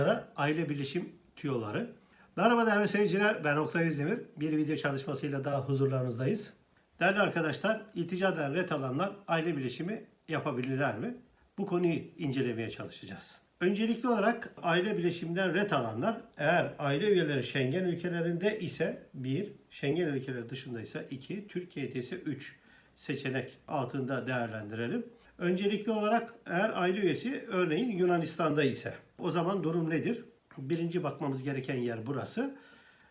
alanlara aile bilişim tüyoları. Merhaba değerli seyirciler, ben Oktay Özdemir. Bir video çalışmasıyla daha huzurlarınızdayız. Değerli arkadaşlar, ilticadan ret alanlar aile bilişimi yapabilirler mi? Bu konuyu incelemeye çalışacağız. Öncelikli olarak aile bilişiminden ret alanlar eğer aile üyeleri Schengen ülkelerinde ise 1, Schengen ülkeleri dışında ise 2, Türkiye'de ise 3 seçenek altında değerlendirelim. Öncelikli olarak eğer aile üyesi örneğin Yunanistan'da ise o zaman durum nedir? Birinci bakmamız gereken yer burası.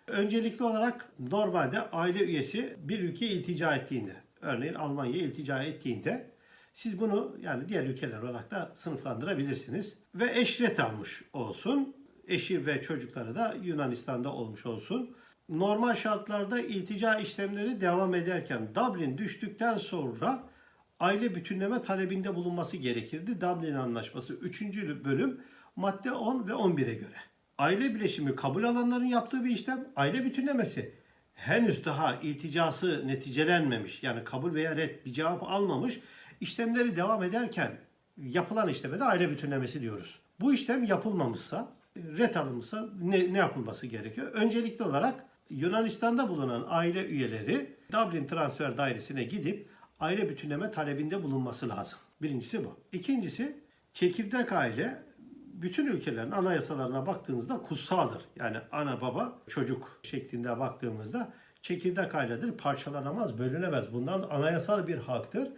Öncelikli olarak normalde aile üyesi bir ülkeye iltica ettiğinde, örneğin Almanya'ya iltica ettiğinde siz bunu yani diğer ülkeler olarak da sınıflandırabilirsiniz. Ve eşret almış olsun. Eşi ve çocukları da Yunanistan'da olmuş olsun. Normal şartlarda iltica işlemleri devam ederken Dublin düştükten sonra aile bütünleme talebinde bulunması gerekirdi. Dublin Anlaşması 3. bölüm madde 10 ve 11'e göre. Aile bileşimi kabul alanların yaptığı bir işlem, aile bütünlemesi henüz daha ilticası neticelenmemiş yani kabul veya red bir cevap almamış işlemleri devam ederken yapılan işleme de aile bütünlemesi diyoruz. Bu işlem yapılmamışsa, red alınmışsa ne, ne yapılması gerekiyor? Öncelikli olarak Yunanistan'da bulunan aile üyeleri Dublin Transfer Dairesi'ne gidip aile bütünleme talebinde bulunması lazım. Birincisi bu. İkincisi çekirdek aile bütün ülkelerin anayasalarına baktığınızda kutsaldır. Yani ana baba çocuk şeklinde baktığımızda çekirdek ailedir. Parçalanamaz, bölünemez. Bundan anayasal bir haktır.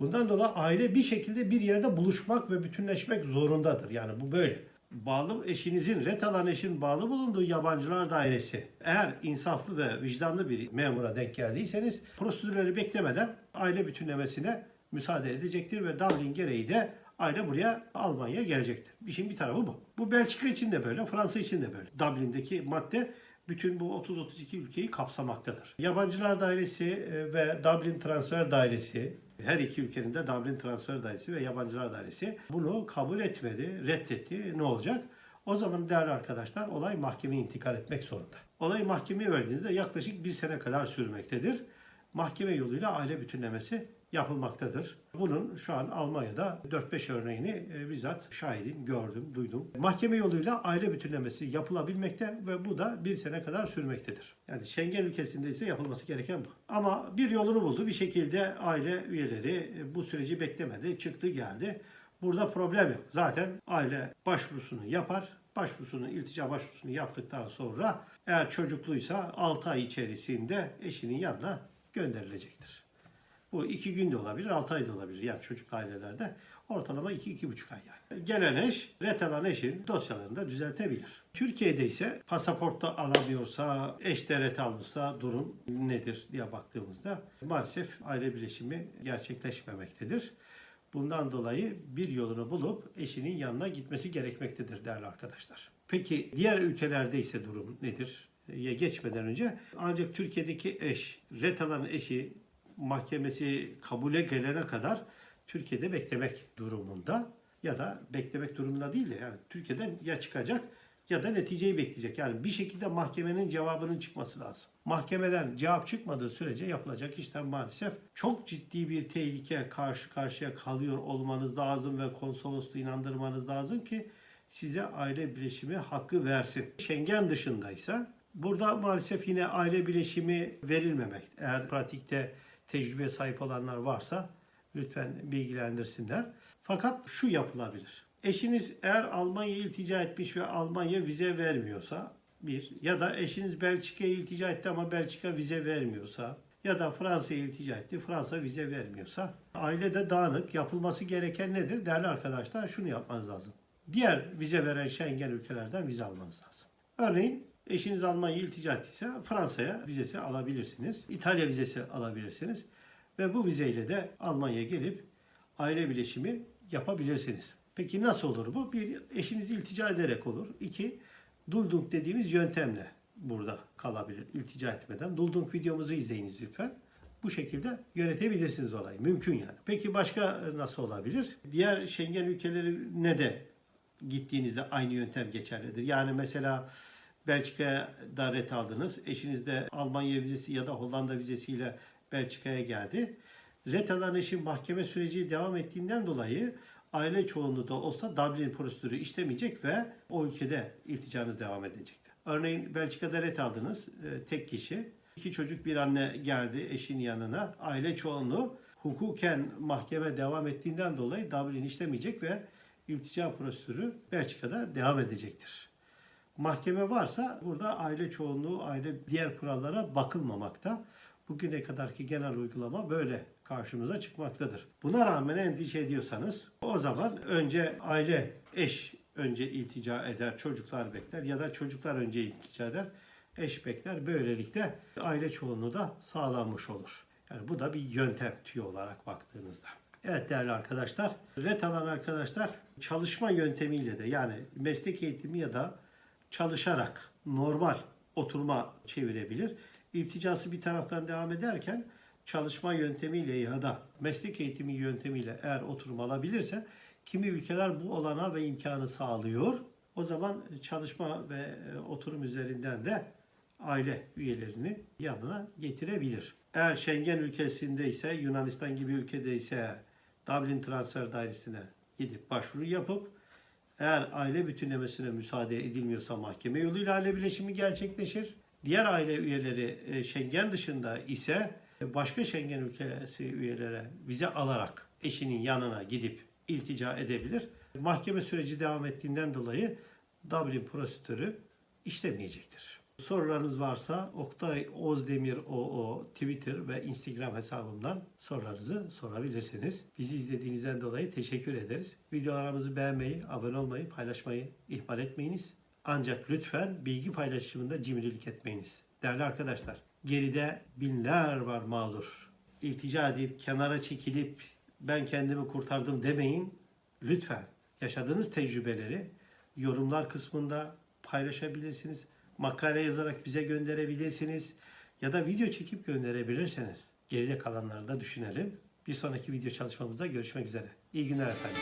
Bundan dolayı aile bir şekilde bir yerde buluşmak ve bütünleşmek zorundadır. Yani bu böyle. Bağlı eşinizin, ret alan eşin bağlı bulunduğu yabancılar dairesi eğer insaflı ve vicdanlı bir memura denk geldiyseniz prosedürleri beklemeden aile bütünlemesine müsaade edecektir ve Dublin gereği de aile buraya Almanya'ya gelecektir. İşin bir tarafı bu. Bu Belçika için de böyle, Fransa için de böyle. Dublin'deki madde bütün bu 30-32 ülkeyi kapsamaktadır. Yabancılar Dairesi e, ve Dublin Transfer Dairesi, her iki ülkenin de Dublin Transfer Dairesi ve Yabancılar Dairesi bunu kabul etmedi, reddetti. Ne olacak? O zaman değerli arkadaşlar olay mahkemeye intikal etmek zorunda. Olayı mahkemeye verdiğinizde yaklaşık bir sene kadar sürmektedir. Mahkeme yoluyla aile bütünlemesi yapılmaktadır. Bunun şu an Almanya'da 4-5 örneğini e, bizzat şahidim, gördüm, duydum. Mahkeme yoluyla aile bütünlemesi yapılabilmekte ve bu da bir sene kadar sürmektedir. Yani Schengen ülkesinde ise yapılması gereken bu. Ama bir yolunu buldu. Bir şekilde aile üyeleri e, bu süreci beklemedi, çıktı geldi. Burada problem yok. Zaten aile başvurusunu yapar, başvurusunu, iltica başvurusunu yaptıktan sonra eğer çocukluysa 6 ay içerisinde eşinin yanına gönderilecektir. Bu iki gün de olabilir, altı ay da olabilir. Yani çocuk ailelerde ortalama iki, iki buçuk ay yani. Gelen eş, ret eşin dosyalarını da düzeltebilir. Türkiye'de ise pasaportta alamıyorsa, eş de ret almışsa durum nedir diye baktığımızda maalesef aile bileşimi gerçekleşmemektedir. Bundan dolayı bir yolunu bulup eşinin yanına gitmesi gerekmektedir değerli arkadaşlar. Peki diğer ülkelerde ise durum nedir? Ye geçmeden önce ancak Türkiye'deki eş, ret alan eşi mahkemesi kabule gelene kadar Türkiye'de beklemek durumunda ya da beklemek durumunda değil de yani Türkiye'den ya çıkacak ya da neticeyi bekleyecek. Yani bir şekilde mahkemenin cevabının çıkması lazım. Mahkemeden cevap çıkmadığı sürece yapılacak işlem maalesef çok ciddi bir tehlike karşı karşıya kalıyor olmanız lazım ve konsolosluğu inandırmanız lazım ki size aile bileşimi hakkı versin. Schengen dışındaysa burada maalesef yine aile bileşimi verilmemek. Eğer pratikte tecrübe sahip olanlar varsa lütfen bilgilendirsinler. Fakat şu yapılabilir. Eşiniz eğer Almanya'ya iltica etmiş ve Almanya vize vermiyorsa bir ya da eşiniz Belçika'ya iltica etti ama Belçika vize vermiyorsa ya da Fransa'ya iltica etti, Fransa vize vermiyorsa ailede dağınık yapılması gereken nedir? Değerli arkadaşlar şunu yapmanız lazım. Diğer vize veren Schengen ülkelerden vize almanız lazım. Örneğin eşiniz Almanya'ya iltica ettiyse Fransa'ya vizesi alabilirsiniz. İtalya vizesi alabilirsiniz. Ve bu vizeyle de Almanya'ya gelip aile bileşimi yapabilirsiniz. Peki nasıl olur bu? Bir, eşiniz iltica ederek olur. İki, Duldung dediğimiz yöntemle burada kalabilir iltica etmeden. Duldung videomuzu izleyiniz lütfen. Bu şekilde yönetebilirsiniz olayı. Mümkün yani. Peki başka nasıl olabilir? Diğer Schengen ülkelerine de gittiğinizde aynı yöntem geçerlidir. Yani mesela Belçika'da ret aldınız. Eşiniz de Almanya vizesi ya da Hollanda vizesiyle Belçika'ya geldi. Ret alan eşin mahkeme süreci devam ettiğinden dolayı aile çoğunluğu da olsa Dublin prosedürü işlemeyecek ve o ülkede ilticanız devam edecektir. Örneğin Belçika'da ret aldınız e, tek kişi. iki çocuk bir anne geldi eşin yanına. Aile çoğunluğu hukuken mahkeme devam ettiğinden dolayı Dublin işlemeyecek ve iltica prosedürü Belçika'da devam edecektir. Mahkeme varsa burada aile çoğunluğu, aile diğer kurallara bakılmamakta. Bugüne kadarki genel uygulama böyle karşımıza çıkmaktadır. Buna rağmen endişe ediyorsanız o zaman önce aile, eş önce iltica eder, çocuklar bekler ya da çocuklar önce iltica eder, eş bekler. Böylelikle aile çoğunluğu da sağlanmış olur. Yani bu da bir yöntem tüyo olarak baktığınızda. Evet değerli arkadaşlar, ret alan arkadaşlar çalışma yöntemiyle de yani meslek eğitimi ya da çalışarak normal oturma çevirebilir. İlticası bir taraftan devam ederken çalışma yöntemiyle ya da meslek eğitimi yöntemiyle eğer oturum alabilirse kimi ülkeler bu olana ve imkanı sağlıyor. O zaman çalışma ve e, oturum üzerinden de aile üyelerini yanına getirebilir. Eğer Schengen ülkesinde ise Yunanistan gibi ülkede ise Dublin transfer dairesine gidip başvuru yapıp eğer aile bütünlemesine müsaade edilmiyorsa mahkeme yoluyla aile bileşimi gerçekleşir. Diğer aile üyeleri e, Schengen dışında ise başka Schengen ülkesi üyelere vize alarak eşinin yanına gidip iltica edebilir. Mahkeme süreci devam ettiğinden dolayı Dublin prosedürü işlemeyecektir. Sorularınız varsa Oktay Ozdemir OO Twitter ve Instagram hesabımdan sorularınızı sorabilirsiniz. Bizi izlediğinizden dolayı teşekkür ederiz. Videolarımızı beğenmeyi, abone olmayı, paylaşmayı ihmal etmeyiniz. Ancak lütfen bilgi paylaşımında cimrilik etmeyiniz. Değerli arkadaşlar, geride binler var mağdur. İltica edip, kenara çekilip ben kendimi kurtardım demeyin. Lütfen yaşadığınız tecrübeleri yorumlar kısmında paylaşabilirsiniz makale yazarak bize gönderebilirsiniz ya da video çekip gönderebilirsiniz. Geride kalanları da düşünelim. Bir sonraki video çalışmamızda görüşmek üzere. İyi günler efendim.